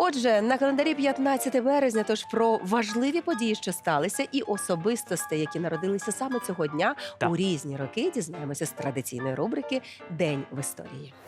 Отже, на календарі 15 березня, тож про важливі події, що сталися, і особистостей, які народилися саме цього дня Так. у різні роки, дізнаємося з традиційної рубрики День в історії. –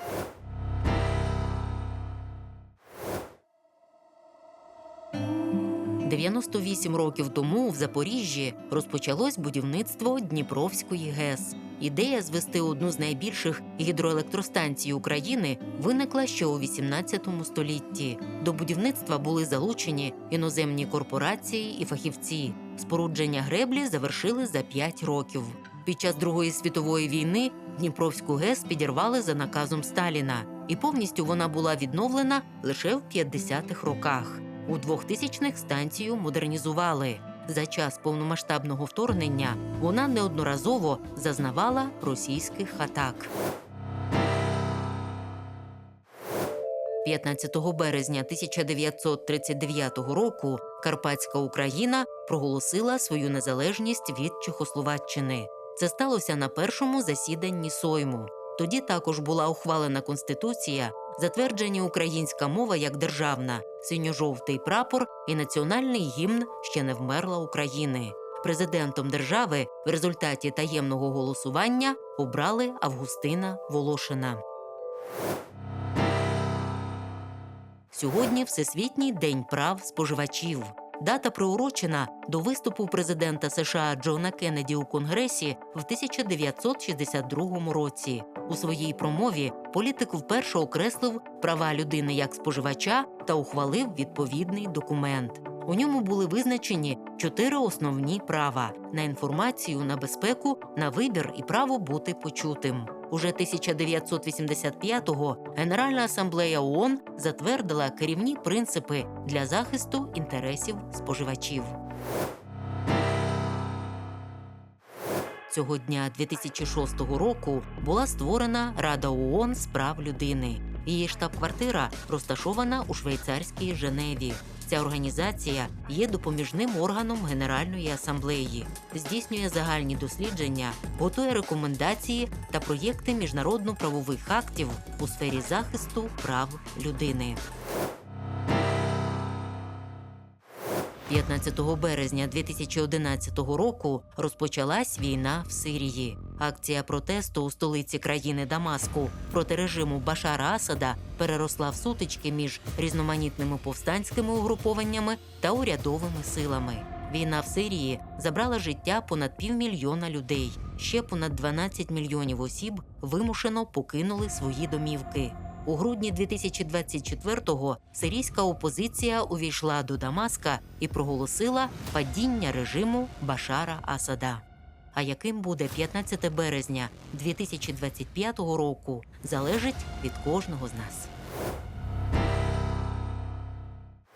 98 років тому в Запоріжжі розпочалось будівництво Дніпровської ГЕС. Ідея звести одну з найбільших гідроелектростанцій України виникла ще у 18 столітті. До будівництва були залучені іноземні корпорації і фахівці. Спорудження греблі завершили за 5 років. Під час Другої світової війни Дніпровську ГЕС підірвали за наказом Сталіна, і повністю вона була відновлена лише в 50-х роках. У 2000-х станцію модернізували. За час повномасштабного вторгнення вона неодноразово зазнавала російських атак. 15 березня 1939 року Карпатська Україна проголосила свою незалежність від Чехословаччини. Це сталося на першому засіданні Сойму. Тоді також була ухвалена конституція, затверджені українська мова як державна, синьо-жовтий прапор і національний гімн ще не вмерла України. Президентом держави в результаті таємного голосування обрали Августина Волошина. Сьогодні Всесвітній день прав споживачів. Дата приурочена до виступу президента США Джона Кеннеді у Конгресі в 1962 році. У своїй промові політик вперше окреслив права людини як споживача та ухвалив відповідний документ. У ньому були визначені чотири основні права: на інформацію, на безпеку, на вибір і право бути почутим. Уже 1985-го Генеральна асамблея ООН затвердила керівні принципи для захисту інтересів споживачів. Цього дня 2006 року була створена Рада ООН з прав людини. Її штаб-квартира розташована у швейцарській Женеві. Ця організація є допоміжним органом Генеральної асамблеї, здійснює загальні дослідження, готує рекомендації та проєкти міжнародно-правових актів у сфері захисту прав людини. 15 березня 2011 року розпочалась війна в Сирії. Акція протесту у столиці країни Дамаску проти режиму Башара Асада переросла в сутички між різноманітними повстанськими угрупованнями та урядовими силами. Війна в Сирії забрала життя понад півмільйона людей. Ще понад 12 мільйонів осіб вимушено покинули свої домівки. У грудні 2024-го сирійська опозиція увійшла до Дамаска і проголосила падіння режиму Башара Асада. А яким буде 15 березня 2025 року, залежить від кожного з нас.